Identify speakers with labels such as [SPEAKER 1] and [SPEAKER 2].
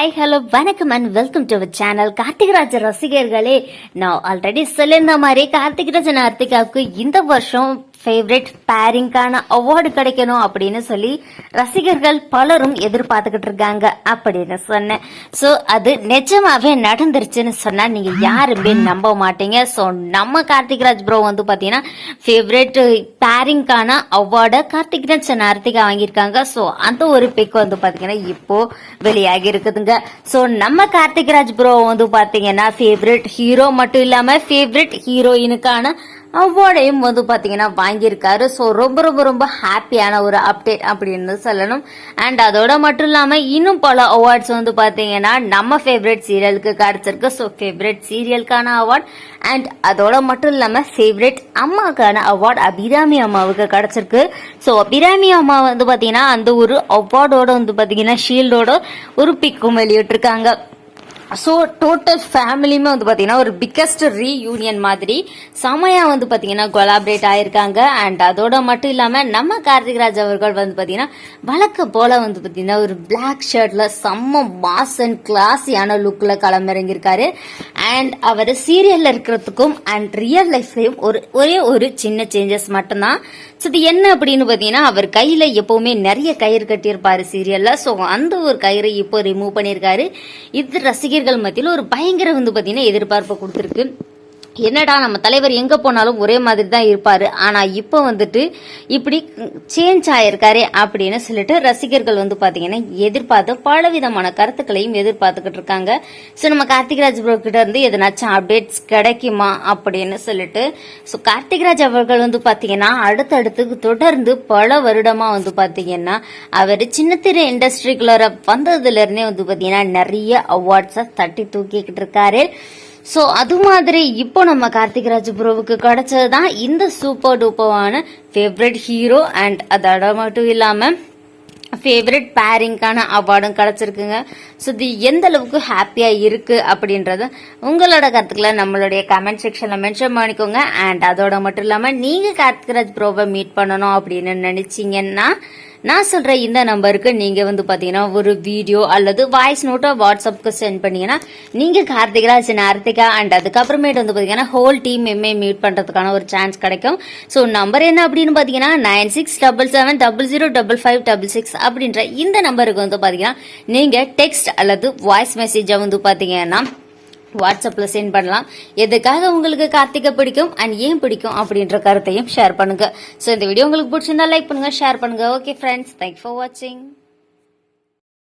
[SPEAKER 1] Hello வணக்கம் and welcome to our channel Karthikaraja ரசிகர்களே நான் ஆல்ரெடி சொல்லியிருந்த மாதிரி கார்த்திகராஜன் ஆர்த்திகாவுக்கு இந்த வருஷம் ஃபேவரட் பேரிங்கான அவார்டு கிடைக்கணும் அப்படின்னு சொல்லி ரசிகர்கள் பலரும் எதிர்பார்த்துக்கிட்டு இருக்காங்க அப்படின்னு சொன்னேன். ஸோ அது நிஜமாவே நடந்துருச்சுன்னு சொன்னா நீங்க யாருமே நம்ப மாட்டீங்க. ஸோ நம்ம கார்த்திக்ராஜ் ப்ரோ வந்து பாத்தீங்கன்னா ஃபேவரட் பேரிங்கான அவார்டை கார்த்திக்ராஜ் நார்த்திகா வாங்கியிருக்காங்க. ஸோ அந்த ஒரு பிக் வந்து பாத்தீங்கன்னா இப்போ வெளியாகி இருக்குதுங்க. ஸோ நம்ம கார்த்திக்ராஜ் ப்ரோ வந்து பாத்தீங்கன்னா ஃபேவரட் ஹீரோ மட்டும் இல்லாம ஃபேவரட் ஹீரோயினுக்கான அவார்டையும் வந்து பாத்தீங்கன்னா வாங்கியிருக்காரு. ஸோ ரொம்ப ரொம்ப ரொம்ப ஹாப்பியான ஒரு அப்டேட் அப்படின்னு சொல்லணும். அண்ட் அதோட மட்டும் இல்லாமல் இன்னும் பல அவார்ட்ஸ் வந்து பாத்தீங்கன்னா நம்ம ஃபேவரட் சீரியலுக்கு கிடைச்சிருக்கு. ஸோ ஃபேவரட் சீரியலுக்கான அவார்ட் அண்ட் அதோட மட்டும் இல்லாம ஃபேவரட் அம்மாக்கான அவார்ட் அபிராமி அம்மாவுக்கு கிடைச்சிருக்கு. ஸோ அபிராமி அம்மா வந்து பாத்தீங்கன்னா அந்த ஒரு அவார்டோட வந்து பாத்தீங்கன்னா ஷீல்டோட ஒரு பிக்கும் வெளியிட்டிருக்காங்க. ஸோ டோட்டல் ஃபேமிலியுமே வந்து பார்த்தீங்கன்னா ஒரு பிக்கஸ்ட் ரீயூனியன் மாதிரி செமையா வந்து பார்த்தீங்கன்னா கொலாபரேட் ஆயிருக்காங்க. அண்ட் அதோட மட்டும் இல்லாமல் நம்ம கார்த்திக்ராஜ் அவர்கள் வந்து பார்த்தீங்கன்னா வழக்க போல வந்து பார்த்தீங்கன்னா ஒரு பிளாக் ஷர்ட்ல செம்ம மாஸ் அண்ட் கிளாஸியான லுக்கில் களமிறங்கியிருக்காரு. அண்ட் அவர் சீரியல்ல இருக்கிறதுக்கும் அண்ட் ரியல் லைஃப்லையும் ஒரு ஒரே ஒரு சின்ன சேஞ்சஸ் மட்டும்தான். ஸோ இது என்ன அப்படின்னு பார்த்தீங்கன்னா அவர் கையில் எப்பவுமே நிறைய கயிறு கட்டியிருப்பாரு சீரியல்ல ஸோ அந்த ஒரு கயிறை இப்போ ரிமூவ் பண்ணியிருக்காரு. இது ரசிகர் ரசிகர்கள் மத்தியில் ஒரு பயங்கர வந்து பார்த்தீங்கன்னா எதிர்பார்ப்பை கொடுத்துருக்கு. என்னடா நம்ம தலைவர் எங்க போனாலும் ஒரே மாதிரி தான் இருப்பாரு. ஆனா இப்போ வந்துட்டு இப்படி சேஞ்ச் ஆயிருக்காரு அப்படின்னு சொல்லிட்டு ரசிகர்கள் வந்து பாத்தீங்கன்னா எதிர்பார்த்து பலவிதமான கருத்துக்களையும் எதிர்பார்த்துக்கிட்டு இருக்காங்க. ஸோ நம்ம கார்த்திகராஜ் ப்ரோ கிட்ட இருந்து எதனாச்சும் அப்டேட்ஸ் கிடைக்குமா அப்படின்னு சொல்லிட்டு ஸோ கார்த்திகராஜ் அவர்கள் வந்து பாத்தீங்கன்னா அடுத்தடுத்து தொடர்ந்து பல வருடமா வந்து பாத்தீங்கன்னா அவர் சின்னத்திரை இண்டஸ்ட்ரிக்குள்ள வந்ததுல இருந்தே வந்து பாத்தீங்கன்னா நிறைய அவார்ட்ஸை தட்டி தூக்கிக்கிட்டு இருக்காரு. ஸோ அது மாதிரி இப்போ நம்ம கார்த்திகராஜ் ப்ரோவுக்கு கிடைச்சது தான் இந்த சூப்பர் டூப்பவான ஃபேவரட் ஹீரோ அண்ட் அதோட மட்டும் இல்லாமல் ஃபேவரட் பேரிங்கான அவார்டும் கிடச்சிருக்குங்க. ஸோ இது எந்த அளவுக்கு ஹாப்பியாக இருக்குது அப்படின்றத உங்களோட கருத்துக்களை நம்மளுடைய கமெண்ட் செக்ஷனில் மென்ஷன் பண்ணிக்கோங்க. அண்ட் அதோட மட்டும் இல்லாமல் நீங்கள் கார்த்திகராஜ் ப்ரோவை மீட் பண்ணணும் அப்படின்னு நினச்சிங்கன்னா நான் சொல்ற இந்த நம்பருக்கு நீங்க வந்து பாத்தீங்கன்னா ஒரு வீடியோ அல்லது வாய்ஸ் நோட்டோ வாட்ஸ்அப்க்கு சென்ட் பண்ணீங்கன்னா நீங்க கார்த்திகராஜ் நார்த்திகா அண்ட் அதுக்கப்புறமேட்டு வந்து பாத்தீங்கன்னா ஹோல் டீம் எம்ஏ மீட் பண்றதுக்கான ஒரு சான்ஸ் கிடைக்கும். ஸோ நம்பர் என்ன அப்படின்னு பாத்தீங்கன்னா nine six double seven double zero double five double six அப்படின்ற இந்த நம்பருக்கு வந்து பாத்தீங்கன்னா நீங்க டெக்ஸ்ட் அல்லது வாய்ஸ் மெசேஜை வந்து பாத்தீங்கன்னா வாட்ஸ்அப்பில் சென்ட் பண்ணலாம். எதுக்காக உங்களுக்கு கார்த்திகை பிடிக்கும்? அண்ட் ஏன் பிடிக்கும்? அப்படின்ற கருத்தையும் ஷேர் பண்ணுங்க. ஸோ இந்த வீடியோ உங்களுக்கு பிடிச்சிருந்தா லைக் பண்ணுங்க ஷேர் பண்ணுங்க. ஓகே ஃப்ரெண்ட்ஸ் தேங்க் ஃபார் வாட்சிங்